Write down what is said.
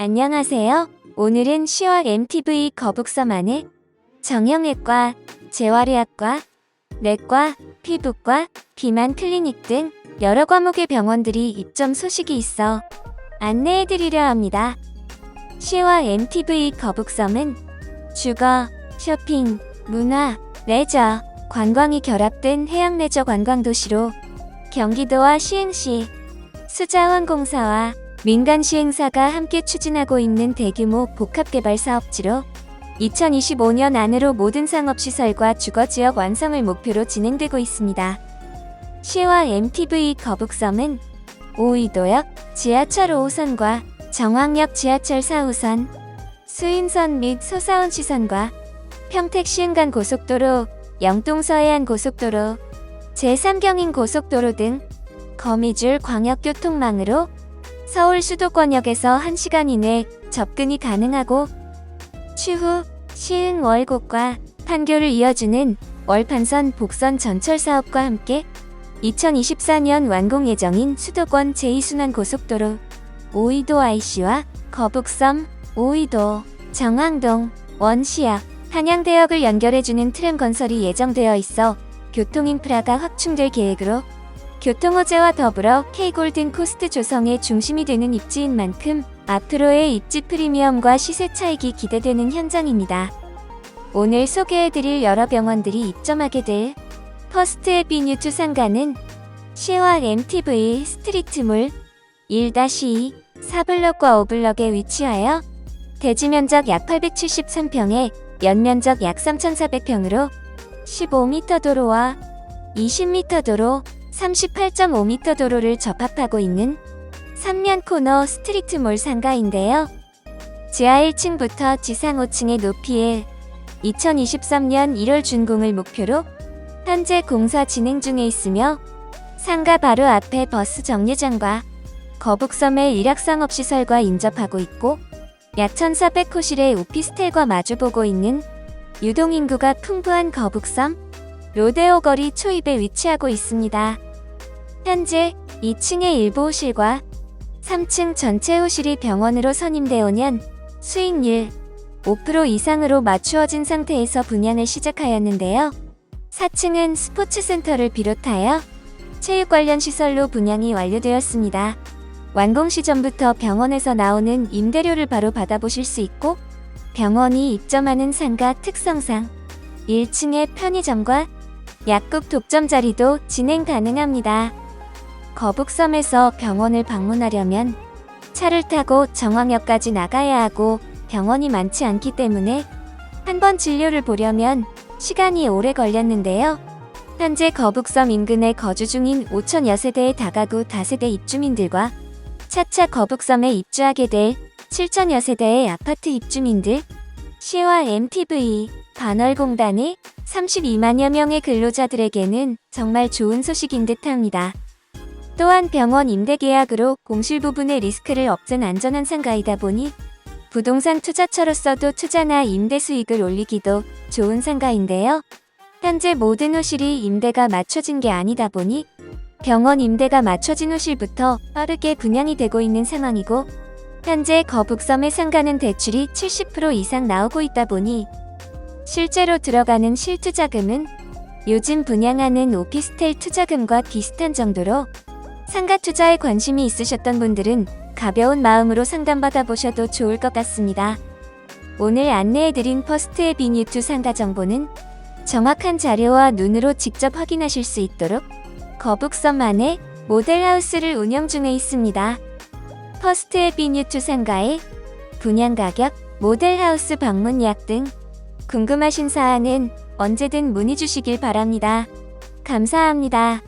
안녕하세요. 오늘은 10월 MTV 거북섬 안에 정형외과, 재활의학과, 내과, 피부과, 비만 클리닉 등 여러 과목의 병원들이 입점 소식이 있어 안내해드리려 합니다. 10월 MTV 거북섬은 주거, 쇼핑, 문화, 레저, 관광이 결합된 해양 레저 관광 도시로 경기도와 시흥시, 수자원공사와 민간 시행사가 함께 추진하고 있는 대규모 복합개발 사업지로 2025년 안으로 모든 상업시설과 주거지역 완성을 목표로 진행되고 있습니다. 시와 MTV 거북섬은 오이도역 지하철 5호선과 정왕역 지하철 4호선, 수인선 및 소사원 시선과 평택 시흥간 고속도로, 영동 서해안 고속도로, 제3경인 고속도로 등 거미줄 광역교통망으로 서울 수도권역에서 1시간 이내 접근이 가능하고 추후 시흥 월곡과 판교를 이어주는 월판선 복선 전철 사업과 함께 2024년 완공 예정인 수도권 제2순환 고속도로 오이도 IC와 거북섬, 오이도, 정왕동, 원시역, 한양대역을 연결해주는 트램 건설이 예정되어 있어 교통 인프라가 확충될 계획으로 교통호재와 더불어 K골든 코스트 조성의 중심이 되는 입지인 만큼 앞으로의 입지 프리미엄과 시세 차익이 기대되는 현장입니다. 오늘 소개해드릴 여러 병원들이 입점하게 될 퍼스트 에비뉴 상가는 시와 MTV 스트리트몰 1-2 4블럭과 5블럭에 위치하여 대지 면적 약 873평에 연면적 약 3,400평으로 15m 도로와 20m 도로 38.5m 도로를 접합하고 있는 3면 코너 스트리트몰 상가인데요. 지하 1층부터 지상 5층의 높이에 2023년 1월 준공을 목표로 현재 공사 진행 중에 있으며 상가 바로 앞에 버스 정류장과 거북섬의 일약상업 시설과 인접하고 있고 약 1,400호실의 오피스텔과 마주보고 있는 유동인구가 풍부한 거북섬 로데오 거리 초입에 위치하고 있습니다. 현재 2층의 일부 호실과 3층 전체 호실이 병원으로 선임되어 년 수익률 5% 이상으로 맞추어진 상태에서 분양을 시작하였는데요. 4층은 스포츠센터를 비롯하여 체육 관련 시설로 분양이 완료되었습니다. 완공 시점부터 병원에서 나오는 임대료를 바로 받아보실 수 있고 병원이 입점하는 상가 특성상 1층의 편의점과 약국 독점 자리도 진행 가능합니다. 거북섬에서 병원을 방문하려면 차를 타고 정왕역까지 나가야 하고 병원이 많지 않기 때문에 한 번 진료를 보려면 시간이 오래 걸렸는데요. 현재 거북섬 인근에 거주 중인 5천여 세대의 다가구 다세대 입주민들과 차차 거북섬에 입주하게 될 7천여 세대의 아파트 입주민들, 시와 MTV, 반월공단의 32만여 명의 근로자들에게는 정말 좋은 소식인 듯 합니다. 또한 병원 임대 계약으로 공실 부분의 리스크를 없앤 안전한 상가이다 보니 부동산 투자처로서도 투자나 임대 수익을 올리기도 좋은 상가인데요. 현재 모든 호실이 임대가 맞춰진 게 아니다 보니 병원 임대가 맞춰진 호실부터 빠르게 분양이 되고 있는 상황이고 현재 거북섬의 상가는 대출이 70% 이상 나오고 있다 보니 실제로 들어가는 실투자금은 요즘 분양하는 오피스텔 투자금과 비슷한 정도로 상가 투자에 관심이 있으셨던 분들은 가벼운 마음으로 상담받아 보셔도 좋을 것 같습니다. 오늘 안내해드린 퍼스트 에비뉴2 상가 정보는 정확한 자료와 눈으로 직접 확인하실 수 있도록 안에 모델하우스를 운영 중에 있습니다. 퍼스트 에비뉴2 상가의 분양 가격, 모델하우스 방문 예약 등 궁금하신 사항은 언제든 문의 주시길 바랍니다. 감사합니다.